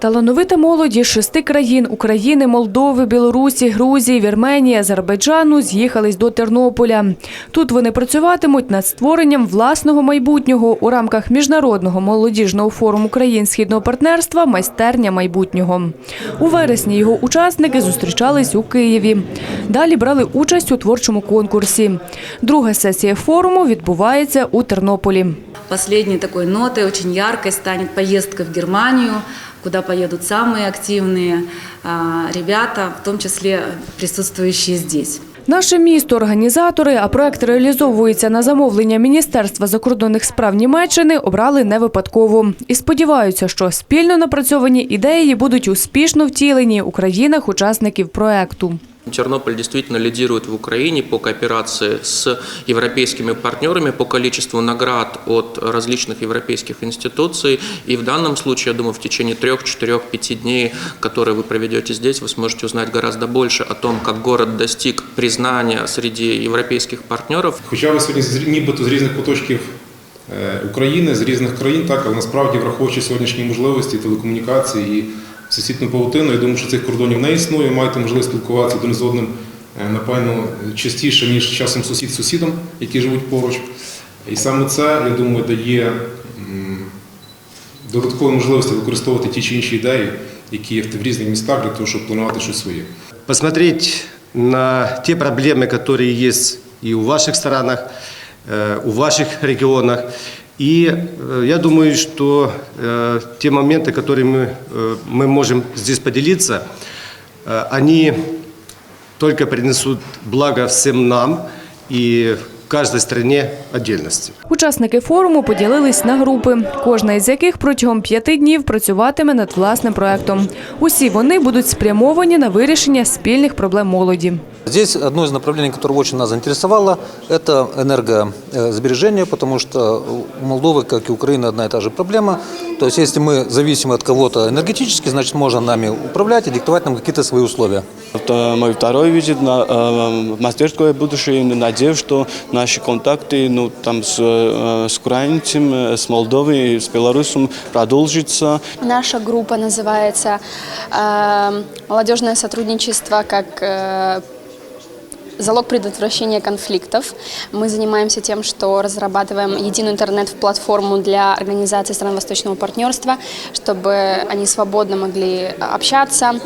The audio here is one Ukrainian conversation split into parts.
Талановита молодь із шести країн України, Молдови, Білорусі, Грузії, Вірменії, Азербайджану з'їхались до Тернополя. Тут вони працюватимуть над створенням власного майбутнього у рамках міжнародного молодіжного форуму країн східного партнерства Майстерня майбутнього. У вересні його учасники зустрічались у Києві. Далі брали участь у творчому конкурсі. Друга сесія форуму відбувається у Тернополі. Последней такой нотой, очень яркой, станет поездка в Германию, куда поедут самые активные ребята, в том числе присутствующие здесь. Наше місто організатори, а проект реалізовується на замовлення Міністерства закордонних справ Німеччини, обрали не випадково і сподіваються, що спільно напрацьовані ідеї будуть успішно втілені у країнах-учасників проекту. Тернополь действительно лидирует в Украине по кооперации с европейскими партнерами по количеству наград от различных европейских институций. И в данном случае, я думаю, в течение трех, четырех, пяти дней, которые вы проведете здесь, вы сможете узнать гораздо больше о том, как город достиг признания среди европейских партнеров. Хоча ви сьогодні з- нібито з різних куточків е, України, з різних країн, так, але насправді, враховуючи сьогоднішні можливості телекомунікації і всесвітню павутину, я думаю, що цих кордонів не існує. Маєте можливість спілкуватися один з одним, е, напевно, частіше, ніж часом сусід з сусідом, які живуть поруч. І саме це, я думаю, дає м, додаткові можливості використовувати ті чи інші ідеї, які є в різних містах для того, щоб планувати щось своє. посмотреть на те проблемы, которые есть и у ваших странах, э, у ваших регионах. И э, я думаю, что э, те моменты, которые мы, э, мы можем здесь поделиться, э, они только принесут благо всем нам и каждой стране отдельности. Учасники форуму поділились на групи, кожна із яких протягом п'яти днів працюватиме над власним проектом. Усі вони будуть спрямовані на вирішення спільних проблем молоді. Здесь одно из направлений, которое очень нас заинтересовало, это энергосбережение, потому что у Молдовы, как и Украины, одна и та же проблема. То есть, если мы зависим от кого-то энергетически, значит, можно нами управлять и диктовать нам какие-то свои условия. Это мой второй визит на э, в мастерское будущее. Надеюсь, что наши контакты ну, там, с, э, с украинцем, э, с Молдовой, с Беларусью продолжится. Наша группа называется э, «Молодежное сотрудничество как э, залог предотвращения конфликтов». Мы занимаемся тем, что разрабатываем единую интернет-платформу для организации стран Восточного партнерства, чтобы они свободно могли общаться,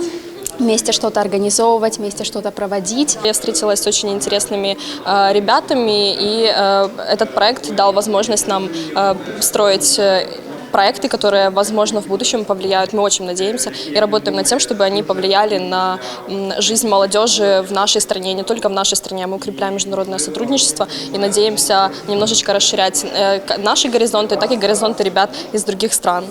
вместе что-то организовывать, вместе что-то проводить. Я встретилась с очень интересными э, ребятами, и э, этот проект дал возможность нам э, строить э, проекты, которые, возможно, в будущем повлияют. Мы очень надеемся и работаем над тем, чтобы они повлияли на м, жизнь молодежи в нашей стране, не только в нашей стране. Мы укрепляем международное сотрудничество и надеемся немножечко расширять э, к- наши горизонты, так и горизонты ребят из других стран.